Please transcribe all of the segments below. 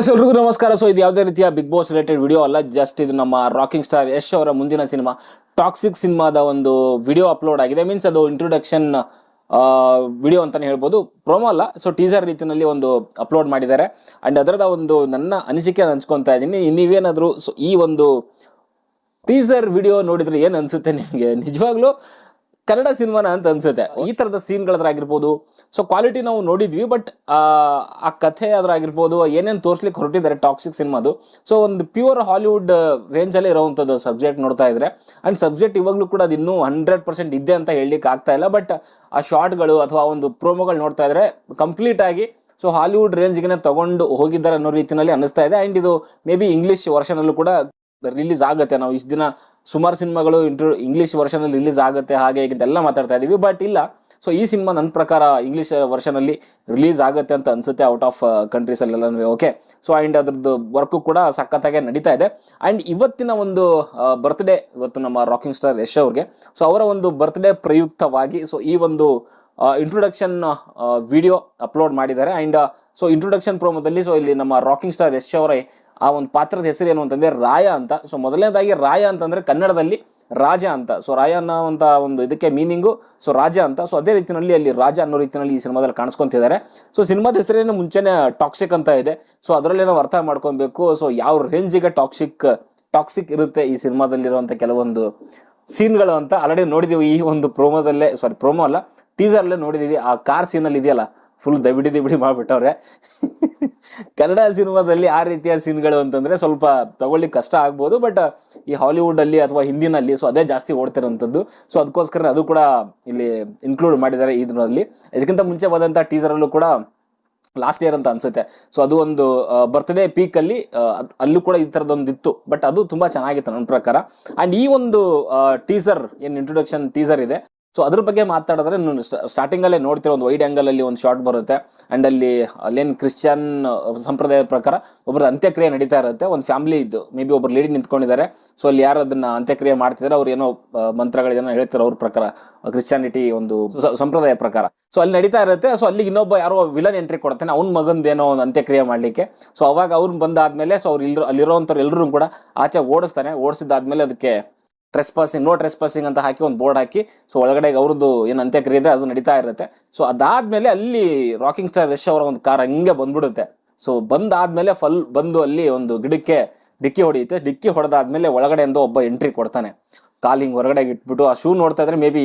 ಎಲ್ರಿಗೂ ನಮಸ್ಕಾರ. ಸೊ ಇದು ಯಾವುದೇ ರೀತಿಯ ಬಿಗ್ ಬಾಸ್ ರಿಲೇಟೆಡ್ ವಿಡಿಯೋ ಅಲ್ಲ. ಜಸ್ಟ್ ಇದು ನಮ್ಮ ರಾಕಿಂಗ್ ಸ್ಟಾರ್ ಯಶ್ ಅವರ ಮುಂದಿನ ಸಿನಿಮಾ ಟಾಕ್ಸಿಕ್ ಸಿನಿಮಾದ ಒಂದು ವಿಡಿಯೋ ಅಪ್ಲೋಡ್ ಆಗಿದೆ. ಮೀನ್ಸ್ ಅದು ಇಂಟ್ರೊಡಕ್ಷನ್ ವಿಡಿಯೋ ಅಂತಲೇ ಹೇಳ್ಬೋದು. ಪ್ರೋಮೋ ಅಲ್ಲ. ಸೊ ಟೀಸರ್ ರೀತಿಯಲ್ಲಿ ಒಂದು ಅಪ್ಲೋಡ್ ಮಾಡಿದ್ದಾರೆ. ಆ್ಯಂಡ್ ಅದರದ ಒಂದು ನನ್ನ ಅನಿಸಿಕೆ ಹಂಚ್ಕೊತಾ ಇದ್ದೀನಿ. ನೀವೇನಾದರೂ ಸೊ ಈ ಒಂದು ಟೀಸರ್ ವಿಡಿಯೋ ನೋಡಿದರೆ ಏನು ಅನಿಸುತ್ತೆ ನಿಮಗೆ? ನಿಜವಾಗ್ಲೂ ಕನ್ನಡ ಸಿನಿಮಾನ ಅಂತ ಅನ್ಸುತ್ತೆ. ಈ ಥರದ ಸೀನ್ಗಳಾಗಿರ್ಬೋದು ಸೊ ಕ್ವಾಲಿಟಿ ನಾವು ನೋಡಿದ್ವಿ ಬಟ್ ಆ ಕಥೆ ಅದ್ರಾಗಿರ್ಬೋದು ಏನೇನು ತೋರಿಸ್ಲಿಕ್ಕೆ ಹೊರಟಿದ್ದಾರೆ ಟಾಕ್ಸಿಕ್ ಸಿನಿಮಾದು ಸೊ ಒಂದು ಪ್ಯೂರ್ ಹಾಲಿವುಡ್ ರೇಂಜ್ ಅಲ್ಲಿ ಇರೋವಂಥದ್ದು ಸಬ್ಜೆಕ್ಟ್ ನೋಡ್ತಾ ಇದ್ರೆ. ಅಂಡ್ ಸಬ್ಜೆಕ್ಟ್ ಇವಾಗಲೂ ಕೂಡ ಅದು ಇನ್ನೂ ಹಂಡ್ರೆಡ್ ಪರ್ಸೆಂಟ್ ಇದೆ ಅಂತ ಹೇಳಲಿಕ್ಕೆ ಆಗ್ತಾ ಇಲ್ಲ ಬಟ್ ಆ ಶಾರ್ಟ್ಗಳು ಅಥವಾ ಒಂದು ಪ್ರೋಮೋಗಳು ನೋಡ್ತಾ ಇದ್ರೆ ಕಂಪ್ಲೀಟ್ ಆಗಿ ಸೊ ಹಾಲಿವುಡ್ ರೇಂಜ್ಗೆ ತಗೊಂಡು ಹೋಗಿದ್ದಾರೆ ಅನ್ನೋ ರೀತಿಯಲ್ಲಿ ಅನಿಸ್ತಾ ಇದೆ. ಆ್ಯಂಡ್ ಇದು ಮೇ ಬಿ ಇಂಗ್ಲೀಷ್ ವರ್ಷನಲ್ಲೂ ಕೂಡ ರಿಲೀಸ್ ಆಗುತ್ತೆ. ನಾವು ಇಷ್ಟು ದಿನ ಸುಮಾರು ಸಿನಿಮಾಗಳು ಇಂಟ್ರೋ ಇಂಗ್ಲೀಷ್ ವರ್ಷನಲ್ಲಿ ರಿಲೀಸ್ ಆಗುತ್ತೆ, ಹಾಗೆ ಇದೆಲ್ಲ ಮಾತಾಡ್ತಾ ಇದ್ದೀವಿ ಬಟ್ ಇಲ್ಲ. ಸೊ ಈ ಸಿನಿಮಾ ನನ್ನ ಪ್ರಕಾರ ಇಂಗ್ಲೀಷ್ ವರ್ಷನಲ್ಲಿ ರಿಲೀಸ್ ಆಗುತ್ತೆ ಅಂತ ಅನ್ಸುತ್ತೆ ಔಟ್ ಆಫ್ ಕಂಟ್ರೀಸಲ್ಲೆಲ್ಲ ಓಕೆ ಸೊ ಆ್ಯಂಡ್ ಅದ್ರದ್ದು ವರ್ಕು ಕೂಡ ಸಖತ್ತಾಗೆ ನಡೀತಾ ಇದೆ. ಆ್ಯಂಡ್ ಇವತ್ತಿನ ಒಂದು ಬರ್ತ್ಡೇ ಇವತ್ತು ನಮ್ಮ ರಾಕಿಂಗ್ ಸ್ಟಾರ್ ಯಶ್ ಅವ್ರಿಗೆ. ಸೊ ಅವರ ಒಂದು ಬರ್ತ್ಡೇ ಪ್ರಯುಕ್ತವಾಗಿ ಸೊ ಈ ಒಂದು ಇಂಟ್ರೊಡಕ್ಷನ್ ವಿಡಿಯೋ ಅಪ್ಲೋಡ್ ಮಾಡಿದ್ದಾರೆ. ಆ್ಯಂಡ್ ಸೊ ಇಂಟ್ರೊಡಕ್ಷನ್ ಪ್ರೋಮೋದಲ್ಲಿ ಸೊ ಇಲ್ಲಿ ನಮ್ಮ ರಾಕಿಂಗ್ ಸ್ಟಾರ್ ಯಶ್ ಅವರ ಆ ಒಂದು ಪಾತ್ರದ ಹೆಸರು ಏನು ಅಂತಂದರೆ ರಾಯ ಅಂತ. ಸೊ ಮೊದಲನೇದಾಗಿ ರಾಯ ಅಂತಂದರೆ ಕನ್ನಡದಲ್ಲಿ ರಾಜ ಅಂತ. ಸೊ ರಾಯ ಅನ್ನೋವಂಥ ಒಂದು ಇದಕ್ಕೆ ಮೀನಿಂಗು ಸೊ ರಾಜ ಅಂತ. ಸೊ ಅದೇ ರೀತಿಯಲ್ಲಿ ಅಲ್ಲಿ ರಾಜ ಅನ್ನೋ ರೀತಿಯಲ್ಲಿ ಈ ಸಿನಿಮಾದಲ್ಲಿ ಕಾಣಿಸ್ಕೊಂತಿದ್ದಾರೆ ಸೊ ಸಿನಿಮಾದ ಹೆಸರೇನು ಮುಂಚೆನೇ ಟಾಕ್ಸಿಕ್ ಅಂತ ಇದೆ. ಸೊ ಅದರಲ್ಲಿ ನಾವು ಅರ್ಥ ಮಾಡ್ಕೊಬೇಕು. ಸೊ ಯಾವ ರೇಂಜಿಗೆ ಟಾಕ್ಸಿಕ್ ಟಾಕ್ಸಿಕ್ ಇರುತ್ತೆ ಈ ಸಿನಿಮಾದಲ್ಲಿರುವಂಥ ಕೆಲವೊಂದು ಸೀನ್ಗಳು ಅಂತ. ಆಲ್ರೆಡಿ ನೋಡಿದ್ದೀವಿ ಈ ಒಂದು ಪ್ರೋಮೋದಲ್ಲೇ ಸಾರಿ ಪ್ರೋಮೋ ಅಲ್ಲ ಟೀಸರ್ಲ್ಲೇ ನೋಡಿದೀವಿ. ಆ ಕಾರ್ ಸೀನಲ್ಲಿ ಇದೆಯಲ್ಲ ಫುಲ್ ದಬಿಡಿ ದಿಬಿಡಿ ಮಾಡಿಬಿಟ್ಟವ್ರೆ. ಕನ್ನಡ ಸಿನಿಮಾದಲ್ಲಿ ಆ ರೀತಿಯ ಸೀನ್ಗಳು ಅಂತಂದ್ರೆ ಸ್ವಲ್ಪ ತಗೊಳ್ಳಿಕ್ಕೆ ಕಷ್ಟ ಆಗ್ಬೋದು, ಬಟ್ ಈ ಹಾಲಿವುಡ್ ಅಲ್ಲಿ ಅಥವಾ ಹಿಂದಿನಲ್ಲಿ ಸೊ ಅದೇ ಜಾಸ್ತಿ ಓಡ್ತಿರೋಂಥದ್ದು. ಸೊ ಅದಕ್ಕೋಸ್ಕರ ಅದು ಕೂಡ ಇಲ್ಲಿ ಇನ್ಕ್ಲೂಡ್ ಮಾಡಿದ್ದಾರೆ ಇದರಲ್ಲಿ ಇದಕ್ಕಿಂತ ಮುಂಚೆ ಬಂದಂಥ ಟೀಸರಲ್ಲೂ ಕೂಡ ಲಾಸ್ಟ್ ಇಯರ್ ಅಂತ ಅನ್ಸುತ್ತೆ. ಸೊ ಅದು ಒಂದು ಬರ್ತ್ಡೇ ಪೀಕಲ್ಲಿ ಅಲ್ಲೂ ಕೂಡ ಈ ಥರದೊಂದು ಇತ್ತು ಬಟ್ ಅದು ತುಂಬ ಚೆನ್ನಾಗಿತ್ತು ನನ್ನ ಪ್ರಕಾರ. ಆ್ಯಂಡ್ ಈ ಒಂದು ಟೀಸರ್ ಏನು ಇಂಟ್ರೊಡಕ್ಷನ್ ಟೀಸರ್ ಇದೆ ಸೊ ಅದ್ರ ಬಗ್ಗೆ ಮಾತಾಡಿದ್ರೆ ಸ್ಟಾರ್ಟಿಂಗಲ್ಲೇ ನೋಡ್ತಿರೋ ಒಂದು ವೈಡ್ ಆ್ಯಂಗಲಲ್ಲಿ ಒಂದು ಶಾರ್ಟ್ ಬರುತ್ತೆ. ಆ್ಯಂಡ್ ಅಲ್ಲಿ, ಅಲ್ಲೇನು ಕ್ರಿಶ್ಚಿಯನ್ ಸಂಪ್ರದಾಯದ ಪ್ರಕಾರ ಒಬ್ಬರ ಅಂತ್ಯಕ್ರಿಯೆ ನಡೀತಾ ಇರುತ್ತೆ. ಒಂದು ಫ್ಯಾಮಿಲಿ ಇದ್ದು ಮೇ ಬಿ ಒಬ್ಬರು ಲೇಡಿ ನಿಂತ್ಕೊಂಡಿದ್ದಾರೆ. ಸೊ ಅಲ್ಲಿ ಯಾರು ಅದನ್ನ ಅಂತ್ಯಕ್ರಿಯೆ ಮಾಡ್ತಿದ್ದಾರೆ, ಅವ್ರು ಏನೋ ಮಂತ್ರಗಳೇನೋ ಹೇಳ್ತಾರೆ ಅವ್ರ ಪ್ರಕಾರ ಕ್ರಿಶ್ಚಿಯಾನಿಟಿ ಒಂದು ಸಂಪ್ರದಾಯ ಪ್ರಕಾರ. ಸೊ ಅಲ್ಲಿ ನಡೀತಾ ಇರುತ್ತೆ. ಸೊ ಅಲ್ಲಿ ಇನ್ನೊಬ್ಬ ಯಾರೋ ವಿಲನ್ ಎಂಟ್ರಿ ಕೊಡ್ತಾನೆ. ಅವ್ನ ಮಗಂದೇನೋ ಒಂದು ಅಂತ್ಯಕ್ರಿಯೆ ಮಾಡಲಿಕ್ಕೆ. ಸೊ ಅವಾಗ ಅವ್ರು ಬಂದಾದ್ಮೇಲೆ ಸೊ ಅವ್ರು ಇಲ್ಲರು ಅಲ್ಲಿರೋವಂಥವ್ರು ಎಲ್ಲರೂ ಕೂಡ ಆಚೆ ಓಡಿಸ್ತಾನೆ. ಓಡಿಸಿದಾದ್ಮೇಲೆ ಅದಕ್ಕೆ trespassing no trespassing ಅಂತ ಹಾಕಿ ಒಂದು ಬೋರ್ಡ್ ಹಾಕಿ. ಸೊ ಒಳಗಡೆ ಅವ್ರದ್ದು ಏನು ಅಂತ್ಯಕ್ರಿಯೆ ಇದೆ, ಅದು ನಡೀತಾ ಇರುತ್ತೆ. ಸೊ ಅದಾದ್ಮೇಲೆ ಅಲ್ಲಿ ರಾಕಿಂಗ್ ಸ್ಟಾರ್ ಯಶ್ ಅವರ ಒಂದು ಕಾರ್ ಹಂಗೆ ಬಂದ್ಬಿಡುತ್ತೆ. ಸೊ ಬಂದಾದ್ಮೇಲೆ ಫಲ್ ಬಂದು ಅಲ್ಲಿ ಒಂದು ಗಿಡಕ್ಕೆ ಡಿಕ್ಕಿ ಹೊಡೆಯುತ್ತೆ. ಡಿಕ್ಕಿ ಹೊಡೆದಾದ್ಮೇಲೆ ಒಳಗಡೆಯಿಂದ ಒಬ್ಬ ಎಂಟ್ರಿ ಕೊಡ್ತಾನೆ. ಕಾಲಿಂಗ್ ಹೊರಗಡೆ ಇಟ್ಬಿಟ್ಟು, ಆ ಶೂ ನೋಡ್ತಾ ಇದ್ರೆ ಮೇ ಬಿ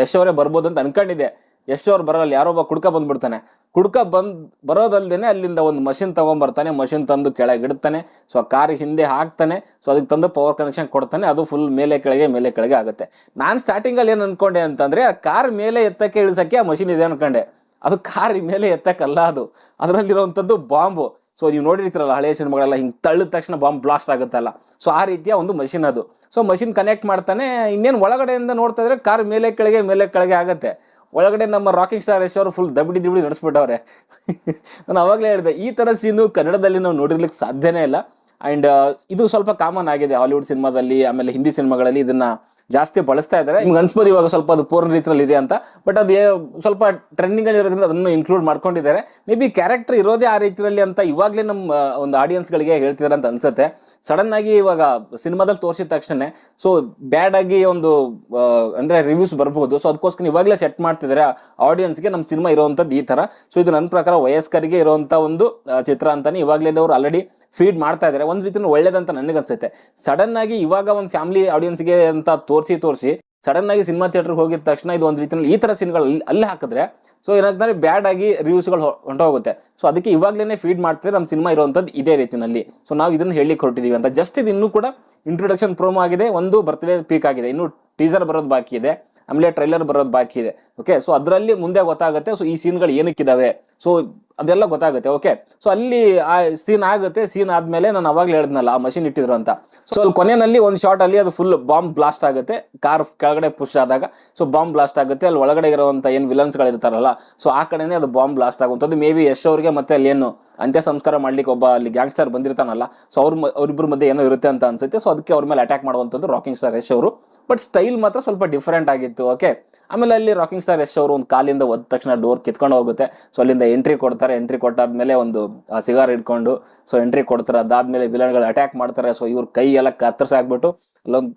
ಯಶ್ ಅವರೇ ಬರ್ಬೋದು ಅಂತ ಅನ್ಕೊಂಡಿದ್ದೆ. ಯಶ್ ಅವ್ರು ಬರೋಲ್ಲ, ಯಾರೋ ಒಬ್ಬ ಕುಡ್ಕ ಬಂದ್ಬಿಡ್ತಾನೆ. ಕುಡ್ಕ ಬಂದ್ ಬರೋದಲ್ದೇನೆ ಅಲ್ಲಿಂದ ಒಂದು ಮಷಿನ್ ತೊಗೊಂಬರ್ತಾನೆ ಮಷಿನ್ ತಂದು ಕೆಳಗೆ ಇಡ್ತಾನೆ. ಸೊ ಆ ಕಾರ್ ಹಿಂದೆ ಹಾಕ್ತಾನೆ. ಸೊ ಅದಕ್ಕೆ ತಂದು ಪವರ್ ಕನೆಕ್ಷನ್ ಕೊಡ್ತಾನೆ. ಅದು ಫುಲ್ ಮೇಲೆ ಕೆಳಗೆ ಮೇಲೆ ಕೆಳಗೆ ಆಗುತ್ತೆ. ನಾನು ಸ್ಟಾರ್ಟಿಂಗಲ್ಲಿ ಏನು ಅನ್ಕೊಂಡೆ ಅಂತಂದ್ರೆ, ಆ ಕಾರ್ ಮೇಲೆ ಎತ್ತಕ್ಕೆ ಇಳಿಸಕ್ಕೆ ಆ ಮಷಿನ್ ಇದೆ ಅನ್ಕೊಂಡೆ. ಅದು ಕಾರ್ ಮೇಲೆ ಎತ್ತಕ್ಕಲ್ಲ ಅದು. ಅದರಲ್ಲಿರುವಂಥದ್ದು ಬಾಂಬು ಸೊ ನೀವು ನೋಡಿರ್ತೀರಲ್ಲ ಹಳೆಯ ಸಿನಿಮಾಗಳೆಲ್ಲ ಹಿಂಗೆ ತಳ್ಳಿದ ತಕ್ಷಣ ಬಾಂಬ್ ಬ್ಲಾಸ್ಟ್ ಆಗುತ್ತಲ್ಲ. ಸೊ ಆ ರೀತಿಯ ಒಂದು ಮಷಿನ್ ಅದು. ಸೊ ಮಷಿನ್ ಕನೆಕ್ಟ್ ಮಾಡ್ತಾನೆ. ಇನ್ನೇನು ಒಳಗಡೆಯಿಂದ ನೋಡ್ತಾ ಇದ್ರೆ ಕಾರ್ ಮೇಲೆ ಕೆಳಗೆ ಮೇಲೆ ಕೆಳಗೆ ಆಗುತ್ತೆ. ಒಳಗಡೆ ನಮ್ಮ ರಾಕಿಂಗ್ ಸ್ಟಾರ್ ಯಶ್ ಅವರು ಫುಲ್ ದಬಿಡಿ ದಿಬಿಡಿ ನಡೆಸ್ಬಿಟ್ಟವ್ರೆ. ನಾನು ಅವಾಗಲೇ ಹೇಳಿದೆ, ಈ ಥರ ಸೀನು ಕನ್ನಡದಲ್ಲಿ ನಾವು ನೋಡಿರ್ಲಿಕ್ಕೆ ಸಾಧ್ಯನೇ ಇಲ್ಲ. ಆ್ಯಂಡ್ ಇದು ಸ್ವಲ್ಪ ಕಾಮನ್ ಆಗಿದೆ ಹಾಲಿವುಡ್ ಸಿನಿಮಾದಲ್ಲಿ, ಆಮೇಲೆ ಹಿಂದಿ ಸಿನಿಮಾಗಳಲ್ಲಿ ಇದನ್ನ ಜಾಸ್ತಿ ಬಳಸ್ತಾ ಇದ್ದಾರೆ. ನಿಮ್ಗೆ ಅನ್ಸ್ಬೋದು ಇವಾಗ ಸ್ವಲ್ಪ ಅದು ಪೂರ್ಣ ರೀತಿಯಲ್ಲಿ ಇದೆ ಅಂತ ಬಟ್ ಅದು ಸ್ವಲ್ಪ ಟ್ರೆಂಡಿಂಗ್ ಅಲ್ಲಿ ಇರೋದ್ರಿಂದ ಅದನ್ನು ಇನ್ಕ್ಲೂಡ್ ಮಾಡ್ಕೊಂಡಿದ್ದಾರೆ. ಮೇ ಬಿ ಕ್ಯಾರೆಕ್ಟರ್ ಇರೋದೇ ಆ ರೀತಿಯಲ್ಲಿ ಅಂತ ಇವಾಗಲೇ ನಮ್ಮ ಒಂದು ಒಂದು ಆಡಿಯನ್ಸ್ಗಳಿಗೆ ಹೇಳ್ತಿದ್ದಾರೆ ಅಂತ ಅನ್ಸುತ್ತೆ. ಸಡನ್ ಆಗಿ ಇವಾಗ ಸಿನಿಮಾದಲ್ಲಿ ತೋರಿಸಿದ ತಕ್ಷಣ ಸೊ ಬ್ಯಾಡ್ ಆಗಿ ಒಂದು ಅಂದ್ರೆ ರಿವ್ಯೂಸ್ ಬರ್ಬೋದು. ಸೊ ಅದಕ್ಕೋಸ್ಕರ ಇವಾಗಲೇ ಸೆಟ್ ಮಾಡ್ತಿದ್ದಾರೆ ಆಡಿಯನ್ಸ್ಗೆ ನಮ್ಮ ಸಿನಿಮಾ ಇರುವಂಥದ್ದು ಈ ತರ. ಸೊ ಇದು ನನ್ನ ಪ್ರಕಾರ ವಯಸ್ಕರಿಗೆ ಇರುವಂಥ ಒಂದು ಚಿತ್ರ ಅಂತಾನೆ ಇವಾಗಲೇ ಅವರು ಆಲ್ರೆಡಿ ಫೀಡ್ ಮಾಡ್ತಾ ಇದ್ದಾರೆ. ಒಂದು ರೀತಿ ಒಳ್ಳೇದಂತ ನನಗನ್ಸುತ್ತೆ. ಸಡನ್ ಆಗಿ ಇವಾಗ ಒಂದು ಫ್ಯಾಮಿಲಿ ಆಡಿಯನ್ಸ್ಗೆ ಅಂತ ತೋರಿಸಿ ತೋರಿಸಿ ಸಡನ್ ಆಗಿ ಸಿನಿಮಾ ಥಿಯೇಟರ್ಗೆ ಹೋಗಿದ ತಕ್ಷಣ ಇದು ಒಂದು ರೀತಿಯಲ್ಲಿ ಈ ಥರ ಸೀನ್ಗಳು ಅಲ್ಲಿ ಅಲ್ಲಿ ಹಾಕಿದ್ರೆ ಸೊ ಏನಾಗ್ತಾರೆ ಬ್ಯಾಡ್ ಆಗಿ ರಿವ್ಯೂಸ್ಗಳು ಹೊಂಟೋಗುತ್ತೆ. ಸೊ ಅದಕ್ಕೆ ಇವಾಗಲೇ ಫೀಡ್ ಮಾಡ್ತಿದ್ರೆ ನಮ್ಮ ಸಿನಿಮಾ ಇರುವಂಥದ್ದು ಇದೇ ರೀತಿಯಲ್ಲಿ ಸೊ ನಾವು ಇದನ್ನು ಹೇಳಿಕ್ಕೆ ಹೊರಟಿದ್ದೀವಿ ಅಂತ. ಜಸ್ಟ್ ಇದು ಇನ್ನೂ ಕೂಡ ಇಂಟ್ರೊಡಕ್ಷನ್ ಪ್ರೋಮೋ ಆಗಿದೆ. ಒಂದು ಬರ್ತ್ಡೇ ಪೀಕ್ ಆಗಿದೆ. ಇನ್ನು ಟೀಸರ್ ಬರೋದು ಬಾಕಿ ಇದೆ. ಆಮೇಲೆ ಟ್ರೈಲರ್ ಬರೋದು ಬಾಕಿ ಇದೆ. ಓಕೆ ಸೊ ಅದರಲ್ಲಿ ಮುಂದೆ ಗೊತ್ತಾಗುತ್ತೆ ಸೊ ಈ ಸೀನ್ಗಳು ಏನಕ್ಕಿದಾವೆ. ಸೊ ಅದೆಲ್ಲ ಗೊತ್ತಾಗುತ್ತೆ ಓಕೆ ಸೊ ಅಲ್ಲಿ ಆ ಸೀನ್ ಆಗುತ್ತೆ ಸೀನ್ ಆದ್ಮೇಲೆ ನಾನು ಅವಾಗಲೇ ಹೇಳಿದ್ನಲ್ಲ, ಆ ಮಷಿನ್ ಇಟ್ಟಿದ್ರು ಅಂತ. ಸೊ ಅಲ್ಲಿ ಕೊನೆಯಲ್ಲಿ ಒಂದು ಶಾರ್ಟ್ ಅಲ್ಲಿ ಅದು ಫುಲ್ ಬಾಂಬ್ ಬ್ಲಾಸ್ಟ್ ಆಗುತ್ತೆ ಕಾರ್ ಕೆಳಗಡೆ ಪುಷ್ ಆದಾಗ. ಸೊ ಬಾಂಬ್ ಬ್ಲಾಸ್ಟ್ ಆಗುತ್ತೆ, ಅಲ್ಲಿ ಒಳಗಡೆ ಇರುವಂತ ಏನು ವಿಲನ್ಸ್ಗಳು ಇರ್ತಾರಲ್ಲ ಸೊ ಆ ಕಡೆನೇ ಅದು ಬಾಂಬ್ ಬ್ಲಾಸ್ಟ್ ಆಗುವಂಥದ್ದು. ಮೇ ಬಿ ಯಶ್ ಅವ್ರಿಗೆ ಮತ್ತೆ ಅಲ್ಲಿ ಏನು ಅಂತ್ಯ ಸಂಸ್ಕಾರ ಮಾಡ್ಲಿಕ್ಕೆ ಒಬ್ಬ ಅಲ್ಲಿ ಗ್ಯಾಂಗ್ಸ್ಟರ್ ಬಂದಿರ್ತಾನಲ್ಲ ಸೊ ಅವ್ರ ಅವ್ರಿಬ್ರ ಮಧ್ಯೆ ಏನೋ ಇರುತ್ತೆ ಅಂತ ಅನ್ಸುತ್ತೆ. ಸೊ ಅದಕ್ಕೆ ಅವ್ರ ಮೇಲೆ ಅಟ್ಯಾಕ್ ಮಾಡುವಂಥದ್ದು ರಾಕಿಂಗ್ ಸ್ಟಾರ್ ಯಶ್ ಅವರು. ಬಟ್ ಸ್ಟೈಲ್ ಮಾತ್ರ ಸ್ವಲ್ಪ ಡಿಫ್ರೆಂಟ್ ಆಗಿತ್ತು ಓಕೆ ಆಮೇಲೆ ಅಲ್ಲಿ ರಾಕಿಂಗ್ ಸ್ಟಾರ್ ಯಶ್ ಅವರು ಒಂದು ಕಾಲಿಂದ ಒದ್ದ ತಕ್ಷಣ ಡೋರ್ ಕಿತ್ಕೊಂಡು ಹೋಗುತ್ತೆ. ಸೊ ಅಲ್ಲಿಂದ ಎಂಟ್ರಿ ಕೊಡ್ತಾರೆ. ಎಂಟ್ರಿ ಕೊಟ್ಟಾದ್ಮೇಲೆ ಒಂದು ಸಿಗಾರ್ ಇಟ್ಕೊಂಡು ಸೊ ಎಂಟ್ರಿ ಕೊಡ್ತಾರೆ. ಅದಾದ್ಮೇಲೆ ವಿಲನ್ಗಳು ಅಟ್ಯಾಕ್ ಮಾಡ್ತಾರೆ. ಸೊ ಇವ್ರ ಕೈ ಎಲ್ಲ ಕತ್ತರಿಸಿ ಹಾಕ್ಬಿಟ್ಟು ಅಲ್ಲೊಂದು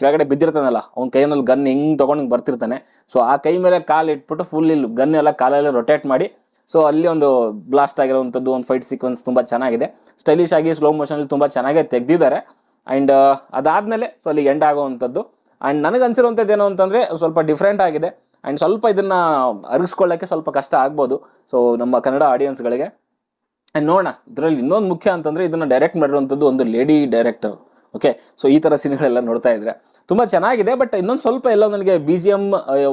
ಕೆಳಗಡೆ ಬಿದ್ದಿರ್ತಾನಲ್ಲ, ಅವ್ನ ಕೈಯಲ್ಲಿ ಗನ್ ಹಿಂಗ್ ತೊಗೊಂಡು ಬರ್ತಿರ್ತಾನೆ. ಸೊ ಆ ಕೈ ಮೇಲೆ ಕಾಲು ಇಟ್ಬಿಟ್ಟು ಫುಲ್ ಇಲ್ಲಿ ಗನ್ ಎಲ್ಲ ಕಾಲಲ್ಲಿ ರೊಟೇಟ್ ಮಾಡಿ ಸೊ ಅಲ್ಲಿ ಒಂದು ಬ್ಲಾಸ್ಟ್ ಆಗಿರೋವಂಥದ್ದು, ಒಂದು ಫೈಟ್ ಸೀಕ್ವೆನ್ಸ್ ತುಂಬ ಚೆನ್ನಾಗಿದೆ. ಸ್ಟೈಲಿಶ್ ಆಗಿ ಸ್ಲೋ ಮೋಷನಲ್ಲಿ ತುಂಬ ಚೆನ್ನಾಗೇ ತೆಗ್ದಿದ್ದಾರೆ. ಆ್ಯಂಡ್ ಅದಾದಮೇಲೆ ಸೊ ಅಲ್ಲಿ ಎಂಡ್ ಆಗೋವಂಥದ್ದು. ಆ್ಯಂಡ್ ನನಗೆ ಅನಿಸಿರುವಂಥದ್ದು ಏನು ಅಂತಂದರೆ ಸ್ವಲ್ಪ ಡಿಫ್ರೆಂಟ್ ಆಗಿದೆ. ಆ್ಯಂಡ್ ಸ್ವಲ್ಪ ಇದನ್ನು ಅರಗಿಸ್ಕೊಳ್ಳೋಕ್ಕೆ ಸ್ವಲ್ಪ ಕಷ್ಟ ಆಗ್ಬೋದು. ಸೊ ನಮ್ಮ ಕನ್ನಡ ಆಡಿಯನ್ಸ್ಗಳಿಗೆ ಆ್ಯಂಡ್ ನೋಡೋಣ, ಇದರಲ್ಲಿ ಇನ್ನೊಂದು ಮುಖ್ಯ ಅಂತಂದರೆ ಇದನ್ನು ಡೈರೆಕ್ಟ್ ಮಾಡಿರುವಂಥದ್ದು ಒಂದು ಲೇಡಿ ಡೈರೆಕ್ಟರ್ ಓಕೆ ಸೊ ಈ ಥರ ಸೀನ್ಗಳೆಲ್ಲ ನೋಡ್ತಾ ಇದ್ರೆ ತುಂಬ ಚೆನ್ನಾಗಿದೆ ಬಟ್ ಇನ್ನೊಂದು ಸ್ವಲ್ಪ ಎಲ್ಲ ನನಗೆ ಬಿ ಜಿ ಎಂ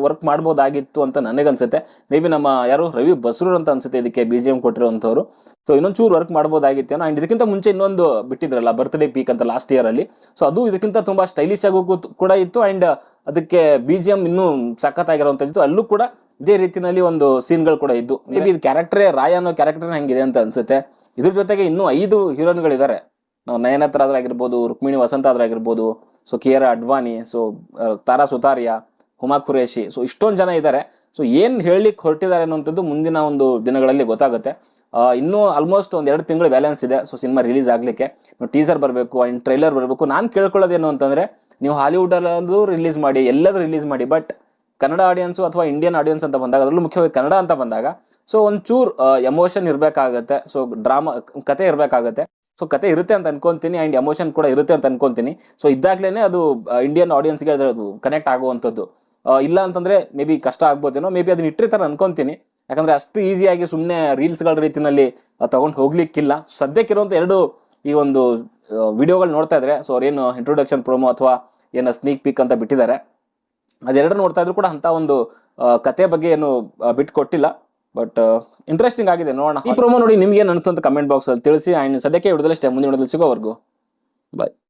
ವರ್ಕ್ ಮಾಡ್ಬೋದಾಗಿತ್ತು ಅಂತ ನನಗನ್ಸುತ್ತೆ. ಮೇ ಬಿ ನಮ್ಮ ಯಾರು ರವಿ ಬಸ್ರೂರ್ ಅಂತ ಅನ್ಸುತ್ತೆ ಇದಕ್ಕೆ ಬಿ ಜಿ ಎಂ ಕೊಟ್ಟಿರುವಂಥವ್ರು. ಸೊ ಇನ್ನೊಂದು ಚೂರು ವರ್ಕ್ ಮಾಡ್ಬೋದಾಗಿತ್ತೇನೋ ಆ್ಯಂಡ್ ಇದಕ್ಕಿಂತ ಮುಂಚೆ ಇನ್ನೊಂದು ಬಿಟ್ಟಿದ್ರಲ್ಲ ಬರ್ತ್ಡೇ ಪೀಕ್ ಅಂತ ಲಾಸ್ಟ್ ಇಯರಲ್ಲಿ ಸೊ ಅದು ಇದಕ್ಕಿಂತ ತುಂಬ ಸ್ಟೈಲಿಶ್ ಆಗೋ ಕೂಡ ಇತ್ತು ಆ್ಯಂಡ್ ಅದಕ್ಕೆ ಬಿ ಜಿ ಎಂ ಇನ್ನೂ ಸಖತ್ತಾಗಿರೋವಂಥದ್ದು ಅಲ್ಲೂ ಕೂಡ ಇದೇ ರೀತಿಯಲ್ಲಿ ಒಂದು ಸೀನ್ಗಳು ಕೂಡ ಇದ್ದು. ಮೇ ಬಿ ಇದು ಕ್ಯಾರೆಕ್ಟರೇ ರಾಯ ಅನ್ನೋ ಕ್ಯಾರೆಕ್ಟರ್ ಹೆಂಗಿದೆ ಅಂತ ಅನ್ಸುತ್ತೆ. ಇದ್ರ ಜೊತೆಗೆ ಇನ್ನೂ ಐದು ಹೀರೋಯಿನ್ಗಳಿದ್ದಾರೆ ನಾವು ನಯನತ್ರ ಆಗಿರ್ಬೋದು, ರುಕ್ಮಿಣಿ ವಸಂತ ಆಗಿರ್ಬೋದು so Kiara Advani so Tara Sutaria Huma Qureshi so ಇಷ್ಟೊಂದು ಜನ ಇದ್ದಾರೆ ಸೊ ಏನು ಹೇಳಲಿಕ್ಕೆ ಹೊರಟಿದ್ದಾರೆ ಅನ್ನೋಂಥದ್ದು ಮುಂದಿನ ಒಂದು ದಿನಗಳಲ್ಲಿ ಗೊತ್ತಾಗುತ್ತೆ. ಇನ್ನೂ ಆಲ್ಮೋಸ್ಟ್ ಒಂದು ಎರಡು ತಿಂಗಳು ಬ್ಯಾಲೆನ್ಸ್ ಇದೆ ಸೊ ಸಿನಿಮಾ ರಿಲೀಸ್ ಆಗಲಿಕ್ಕೆ. ಟೀಸರ್ ಬರಬೇಕು ಆ್ಯಂಡ್ ಟ್ರೈಲರ್ ಬರಬೇಕು. ನಾನು ಕೇಳ್ಕೊಳ್ಳೋದೇನು ಅಂತಂದರೆ, ನೀವು ಹಾಲಿವುಡಲ್ಲೂ ರಿಲೀಸ್ ಮಾಡಿ ಎಲ್ಲದೂ ರಿಲೀಸ್ ಮಾಡಿ ಬಟ್ ಕನ್ನಡ ಆಡಿಯನ್ಸು ಅಥವಾ ಇಂಡಿಯನ್ ಆಡಿಯನ್ಸ್ ಅಂತ ಬಂದಾಗ, ಅದರಲ್ಲೂ ಮುಖ್ಯವಾಗಿ ಕನ್ನಡ ಅಂತ ಬಂದಾಗ ಸೊ ಒಂಚೂರು ಎಮೋಷನ್ ಇರಬೇಕಾಗತ್ತೆ ಸೊ ಡ್ರಾಮಾ ಕತೆ ಇರಬೇಕಾಗತ್ತೆ. ಸೊ ಕತೆ ಇರುತ್ತೆ ಅಂತ ಅನ್ಕೊಂತೀನಿ ಆ್ಯಂಡ್ ಎಮೋಷನ್ ಕೂಡ ಇರುತ್ತೆ ಅಂತ ಅನ್ಕೊಂತೀನಿ. ಸೊ ಇದ್ದಾಗಲೇ ಅದು ಇಂಡಿಯನ್ ಆಡಿಯನ್ಸ್ಗೆ ಅದು ಕನೆಕ್ಟ್ ಆಗುವಂಥದ್ದು. ಇಲ್ಲ ಅಂತಂದರೆ ಮೇ ಬಿ ಕಷ್ಟ ಆಗ್ಬೋದೇನೋ ಮೇ ಬಿ ಅದನ್ನ ಇಟ್ಟಿರ್ತಾರೆ ಅನ್ಕೊಂತೀನಿ. ಯಾಕಂದರೆ ಅಷ್ಟು ಈಸಿಯಾಗಿ ಸುಮ್ಮನೆ ರೀಲ್ಸ್ಗಳ ರೀತಿಯಲ್ಲಿ ತೊಗೊಂಡು ಹೋಗ್ಲಿಕ್ಕಿಲ್ಲ. ಸದ್ಯಕ್ಕಿರುವಂಥ ಎರಡು ಈ ಒಂದು ವಿಡಿಯೋಗಳು ನೋಡ್ತಾ ಇದ್ರೆ ಸೊ ಅವ್ರೇನು ಇಂಟ್ರೊಡಕ್ಷನ್ ಪ್ರೋಮೋ ಅಥವಾ ಏನು ಸ್ನೀಕ್ ಪಿಕ್ ಅಂತ ಬಿಟ್ಟಿದ್ದಾರೆ. ಅದೆರಡು ನೋಡ್ತಾ ಇದ್ರು ಕೂಡ ಅಂತ ಒಂದು ಕತೆ ಬಗ್ಗೆ ಏನು ಬಿಟ್ಟು ಕೊಟ್ಟಿಲ್ಲ ಬಟ್ ಇಂಟ್ರೆಸ್ಟಿಂಗ್ ಆಗಿದೆ ನೋಡೋಣ. ಈ ಪ್ರೋಮೋ ನೋಡಿ ನಿಮ್ಗೆ ಏನು ಅನಿಸ್ತು ಅಂತ ಕಮೆಂಟ್ ಬಾಕ್ಸ್ ಅಲ್ಲಿ ತಿಳಿಸಿ ಆ್ಯಂಡ್ ಸದ್ಯಕ್ಕೆ ಹಿಡಿದಲ್ಲಷ್ಟೇ ಮುಂದಿನ ಹಿಡಿದಲ್ಲಿ ಸಿಗೋವರೆಗೂ. ಬಾಯ್